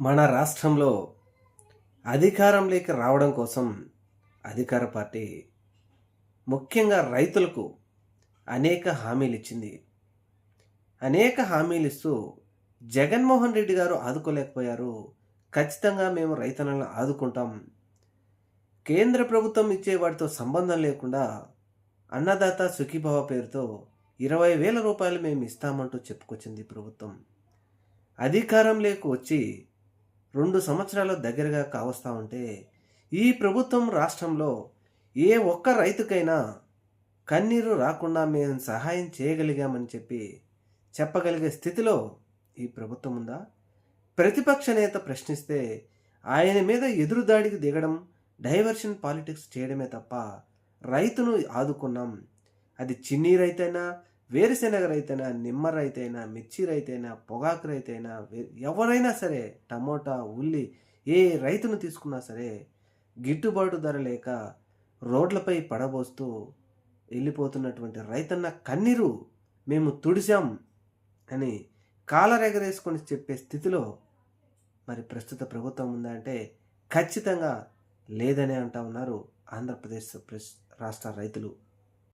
మన రాష్ట్రంలో అధికారంలోకి రావడం కోసం అధికార పార్టీ ముఖ్యంగా రైతులకు అనేక హామీలు ఇచ్చింది. అనేక హామీలు ఇస్తూ జగన్మోహన్ రెడ్డి గారు ఆదుకోలేకపోయారు. ఖచ్చితంగా మేము రైతన్నలను ఆదుకుంటాం. కేంద్ర ప్రభుత్వం ఇచ్చే వాటితో సంబంధం లేకుండా అన్నదాత సుఖీభావ పేరుతో ఇరవై వేల రూపాయలు మేము ఇస్తామంటూ చెప్పుకొచ్చింది ప్రభుత్వం. అధికారంలోకి వచ్చి రెండు సంవత్సరాల దగ్గరగా కావస్తా ఉంటే ఈ ప్రభుత్వం రాష్ట్రంలో ఏ ఒక్క రైతుకైనా కన్నీరు రాకుండా మేము సహాయం చేయగలిగామని చెప్పి చెప్పగలిగే స్థితిలో ఈ ప్రభుత్వం ఉందా? ప్రతిపక్ష నేత ప్రశ్నిస్తే ఆయన మీద ఎదురుదాడికి దిగడం డైవర్షన్ పాలిటిక్స్ చేయడమే తప్ప రైతును ఆదుకున్నాం. అది చిన్ని రైతైనా వేరుశెనగ రైతైనా నిమ్మ రైతైనా మిర్చి రైతైనా పొగాకు రైతైనా వే- ఎవరైనా సరే టమోటా ఉల్లి ఏ రైతును తీసుకున్నా సరే గిట్టుబాటు ధర లేక రోడ్లపై పడబోస్తూ వెళ్ళిపోతున్నటువంటి రైతన్న కన్నీరు మేము తుడిశాం అని కాలరెగరేసుకొని చెప్పే స్థితిలో మరి ప్రస్తుత ప్రభుత్వం ఉందా అంటే ఖచ్చితంగా లేదనే అంటా ఉన్నారు ఆంధ్రప్రదేశ్ రాష్ట్ర రైతులు.